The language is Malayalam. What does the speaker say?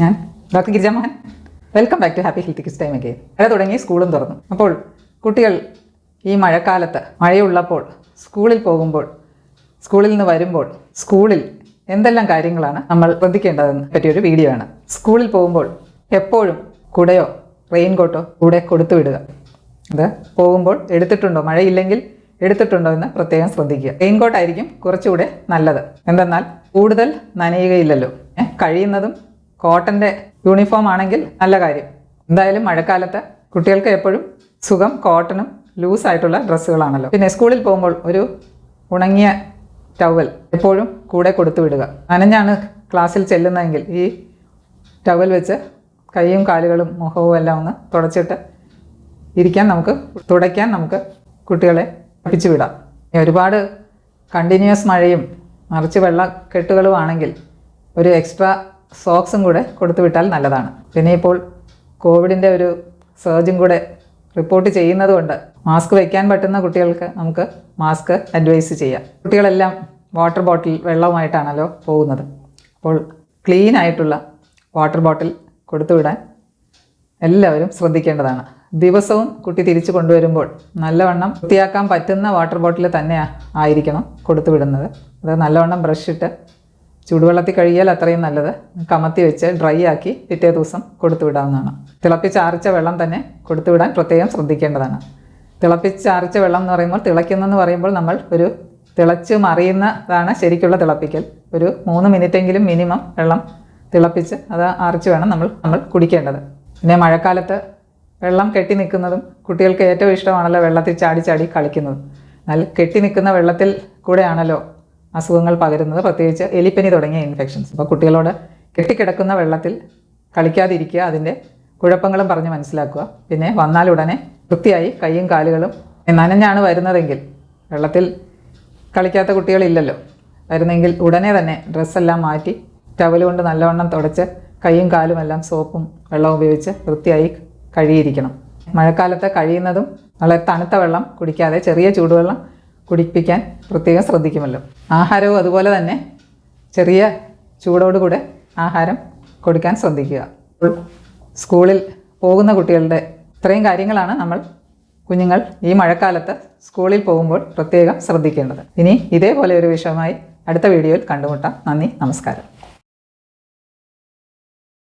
ഞാൻ doctor Girijamohan. Welcome back to happy health kiss time again മഴ തുടങ്ങി സ്കൂളും തുറന്നു. അപ്പോൾ കുട്ടികൾ ഈ മഴക്കാലത്ത് മഴയുള്ളപ്പോൾ സ്കൂളിൽ പോകുമ്പോൾ സ്കൂളിൽ നിന്ന് വരുമ്പോൾ സ്കൂളിൽ എന്തെല്ലാം കാര്യങ്ങളാണ് നമ്മൾ ശ്രദ്ധിക്കേണ്ടതെന്ന് പറ്റിയൊരു വീഡിയോ ആണ്. സ്കൂളിൽ പോകുമ്പോൾ എപ്പോഴും കുടയോ റെയിൻകോട്ടോ കൂടെ കൊടുത്തു വിടുക. അത് പോകുമ്പോൾ എടുത്തിട്ടുണ്ടോ മഴയില്ലെങ്കിൽ എടുത്തിട്ടുണ്ടോ എന്ന് പ്രത്യേകം ശ്രദ്ധിക്കുക. റെയിൻകോട്ടായിരിക്കും കുറച്ചുകൂടെ നല്ലത്. എന്തെന്നാൽ കൂടുതൽ നനയുകയില്ലല്ലോ. കഴിയുന്നതും കോട്ടന്റെ യൂണിഫോം ആണെങ്കിൽ നല്ല കാര്യം. എന്തായാലും മഴക്കാലത്ത് കുട്ടികൾക്ക് എപ്പോഴും സുഖം കോട്ടണും ലൂസായിട്ടുള്ള ഡ്രസ്സുകളാണല്ലോ. പിന്നെ സ്കൂളിൽ പോകുമ്പോൾ ഒരു ഉണങ്ങിയ ടവൽ എപ്പോഴും കൂടെ കൊടുത്തു വിടുക. നനഞ്ഞാണ് ക്ലാസ്സിൽ ചെല്ലുന്നതെങ്കിൽ ഈ ടവൽ വെച്ച് കൈയും കാലുകളും മുഖവും എല്ലാം ഒന്ന് തുടച്ചിട്ട് ഇരിക്കാൻ നമുക്ക് തുടയ്ക്കാൻ നമുക്ക് കുട്ടികളെ പഠിപ്പിച്ചു വിടാം. ഒരുപാട് കണ്ടിന്യൂസ് മഴയും മറിച്ച് വെള്ളക്കെട്ടുകളും ആണെങ്കിൽ ഒരു എക്സ്ട്രാ സോക്സും കൂടെ കൊടുത്തു വിട്ടാൽ നല്ലതാണ്. പിന്നെ ഇപ്പോൾ കോവിഡിന്റെ ഒരു സർജും കൂടെ റിപ്പോർട്ട് ചെയ്യുന്നതുകൊണ്ട് മാസ്ക് വയ്ക്കാൻ പറ്റുന്ന കുട്ടികൾക്ക് നമുക്ക് മാസ്ക് അഡ്വൈസ് ചെയ്യാം. കുട്ടികളെല്ലാം വാട്ടർ ബോട്ടിൽ വെള്ളവുമായിട്ടാണല്ലോ പോകുന്നത്. അപ്പോൾ ക്ലീൻ ആയിട്ടുള്ള വാട്ടർ ബോട്ടിൽ കൊടുത്തു വിടാൻ എല്ലാവരും ശ്രദ്ധിക്കേണ്ടതാണ്. ദിവസവും കുട്ടി തിരിച്ചു കൊണ്ടുവരുമ്പോൾ നല്ലവണ്ണം വൃത്തിയാക്കാൻ പറ്റുന്ന വാട്ടർ ബോട്ടിൽ തന്നെ ആയിരിക്കണം കൊടുത്തു വിടുന്നത്. അത് നല്ലവണ്ണം ബ്രഷ് ഇട്ട് ചൂടുവെള്ളത്തിൽ കഴുകിയാൽ അത്രയും നല്ലത്. കമത്തി വെച്ച് ഡ്രൈ ആക്കി പിറ്റേ ദിവസം കൊടുത്തുവിടാവുന്നതാണ് തിളപ്പിച്ച് തിളപ്പിച്ചാറിച്ച വെള്ളം തന്നെ കൊടുത്തുവിടാൻ പ്രത്യേകം ശ്രദ്ധിക്കേണ്ടതാണ്. തിളപ്പിച്ചാറിച്ച വെള്ളം എന്ന് പറയുമ്പോൾ തിളയ്ക്കുന്നെന്ന് പറയുമ്പോൾ നമ്മൾ ഒരു തിളച്ച് മറിയുന്നതാണ് ശരിക്കുള്ള തിളപ്പിക്കൽ. ഒരു മൂന്ന് മിനിറ്റെങ്കിലും മിനിമം വെള്ളം തിളപ്പിച്ച് അത് ആറിച്ച് വേണം നമ്മൾ നമ്മൾ കുടിക്കേണ്ടത്. പിന്നെ മഴക്കാലത്ത് വെള്ളം കെട്ടി നിൽക്കുന്നതും കുട്ടികൾക്ക് ഏറ്റവും ഇഷ്ടമാണല്ലോ വെള്ളത്തിൽ ചാടി ചാടി കളിക്കുന്നത്. എന്നാൽ കെട്ടി നിൽക്കുന്ന വെള്ളത്തിൽ കൂടെയാണല്ലോ അസുഖങ്ങൾ പകരുന്നത് പ്രത്യേകിച്ച് എലിപ്പനി തുടങ്ങിയ ഇൻഫെക്ഷൻസ് അപ്പോൾ കുട്ടികളോട് കെട്ടിക്കിടക്കുന്ന വെള്ളത്തിൽ കളിക്കാതിരിക്കുക അതിന്റെ കുഴപ്പങ്ങളും പറഞ്ഞ് മനസ്സിലാക്കുക. പിന്നെ വന്നാലുടനെ വൃത്തിയായി കൈയും കാലുകളും നനഞ്ഞാണ് വരുന്നതെങ്കിൽ വെള്ളത്തിൽ കളിക്കാത്ത കുട്ടികളില്ലല്ലോ. വരുന്നെങ്കിൽ ഉടനെ തന്നെ ഡ്രസ്സെല്ലാം മാറ്റി ടവൽ കൊണ്ട് നല്ലവണ്ണം തുടച്ച് കൈയും കാലും എല്ലാം സോപ്പും വെള്ളവും ഉപയോഗിച്ച് വൃത്തിയായി കഴുകിയിരിക്കണം. മഴക്കാലത്ത് കഴിയുന്നതും വളരെ തണുത്ത വെള്ളം കുടിക്കാതെ ചെറിയ ചൂടുവെള്ളം കുടിപ്പിക്കാൻ പ്രത്യേകം ശ്രദ്ധിക്കുമല്ലോ. ആഹാരവും അതുപോലെ തന്നെ ചെറിയ ചൂടോടുകൂടെ ആഹാരം കൊടുക്കാൻ ശ്രദ്ധിക്കുക. സ്കൂളിൽ പോകുന്ന കുട്ടികളുടെ ഇത്രയും കാര്യങ്ങളാണ് നമ്മൾ കുഞ്ഞുങ്ങൾ ഈ മഴക്കാലത്ത് സ്കൂളിൽ പോകുമ്പോൾ പ്രത്യേകം ശ്രദ്ധിക്കേണ്ടത്. ഇനി ഇതേപോലെ ഒരു വിഷയമായി അടുത്ത വീഡിയോയിൽ കണ്ടുമുട്ടാം. നന്ദി നമസ്കാരം.